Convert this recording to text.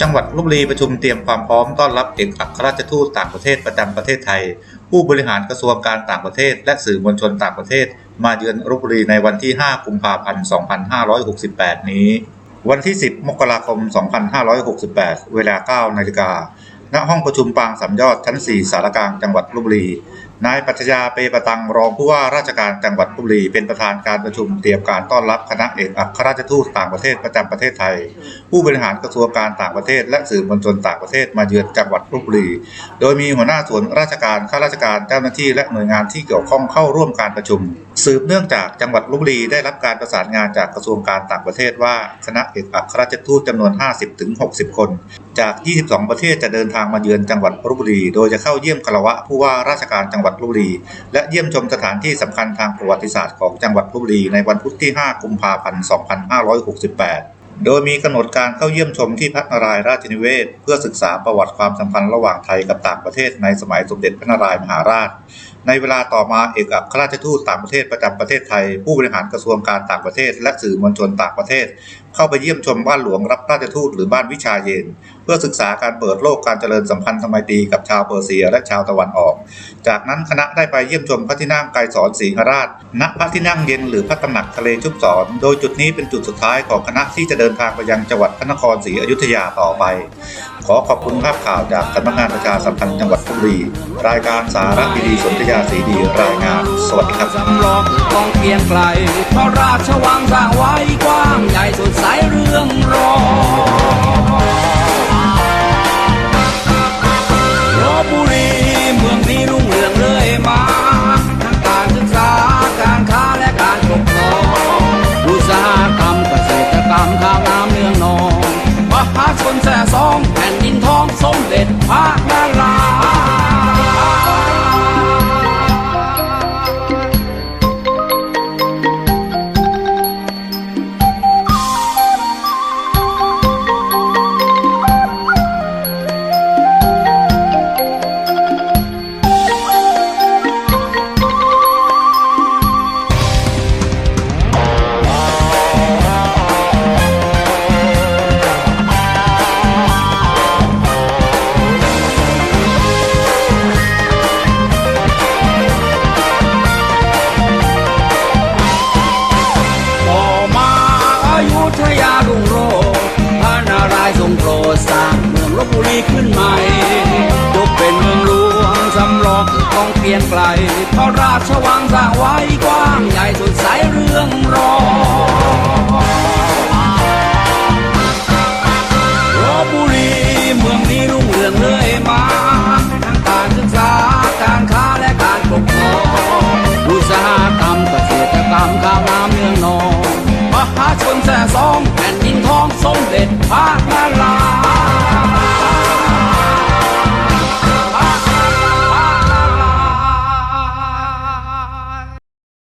จังหวัดลบบุรีประชุมเตรียมความพร้อมต้อนรับเอกอัครราชทูตต่างประเทศประจำประเทศไทย ผู้บริหารกระทรวงการต่างประเทศ และสื่อมวลชนต่างประเทศ มาเยือนลบบุรีในวันที่ 5 กุมภาพันธ์ 2568 นี้ วันที่ 10 มกราคม 2568 เวลา 9 นาฬิกาณห้องประชุมปางสามยอดชั้น 4 สารกลางจังหวัดลบบุรี นายปัชญาเปประตังรองผู้ว่าราชการจังหวัดลบบุรี เป็นประธานการประชุมเตรียมการต้อนรับคณะเอกอัครราชทูตต่างประเทศประจำประเทศไทย ผู้บริหารกระทรวงการต่างประเทศ และสื่อมวลชนต่างประเทศมาเยือนจังหวัดลบบุรี โดยมีหัวหน้าส่วนราชการข้าราชการเจ้าหน้าที่และหน่วยงานที่เกี่ยวข้องเข้าร่วมการประชุม สืบเนื่องจากจังหวัดลบบุรีได้รับการประสานงานจากกระทรวงการต่างประเทศว่าคณะเอกอัครราชทูตจำนวน 50-60 คน จาก 22 ประเทศจะเดินทางมาเยือนจังหวัดลบบุรี โดยจะเข้าเยี่ยมคารวะผู้ว่าราชการจังหวัดลบบุรี และเยี่ยมชมสถานที่สำคัญทางประวัติศาสตร์ของจังหวัดลบบุรีในวันพุธที่ 5 กุมภาพันธ์ 2568โดยมีกำหนดการเข้าเยี่ยมชมที่พัฒนารายณ์ราชนิเวศ เพื่อศึกษาประวัติความสัมพันธ์ระหว่างไทยกับต่างประเทศในสมัยสมเด็จพระนารายณ์มหาราชในเวลาต่อมาเอกอัครราชทูตต่างประเทศประจำประเทศไทย ผู้บริหารกระทรวงการต่างประเทศ และสื่อมวลชนต่างประเทศ เข้าไปเยี่ยมชมบ้านหลวงรับราชทูตหรือบ้านวิชาเยน เพื่อศึกษาการเปิดโลกการเจริญสัมพันธไมตรีกับชาวเปอร์เซียและชาวตะวันออก จากนั้นคณะได้ไปเยี่ยมชมพระที่นั่งไกรสอนศรีหราช ณพระที่นั่งเย็นหรือพระตำหนักทะเลชุบสอน โดยจุดนี้เป็นจุดสุดท้ายของคณะที่จะเดินทางไปยังจังหวัดพระนครศรีอยุธยาต่อไป ขอขอบคุณภาพข่าวจากสำนักงานประชาสัมพันธ์จังหวัดพบุรี รายการสาระดีๆสนธยาสีดีรายงาน สวัสดีครับสำรองต้องเกียงไกลพระราชวังสร้างไว้กว้างใหญ่สดใสเรื่องรองลบบุรีเมืองนี้รุ่งเรืองเรื่อยมาทั้งการศึกษาการค้าและการปกครองอุตสาหกรรมเกษตรกรรมข้าวน้ำเนืองนองมหาชนแส่ซองแผ่นดินทองสมเด็จพระ โปรดสร้างเมืองลบบุรีขึ้นใหม่ยกเป็นเมืองหลวงสำรองต้องเกลียนไกลพระราชวังสร้างไว้กว้างใหญ่สดใสเรื่องรอง สมเด็จพระนาราย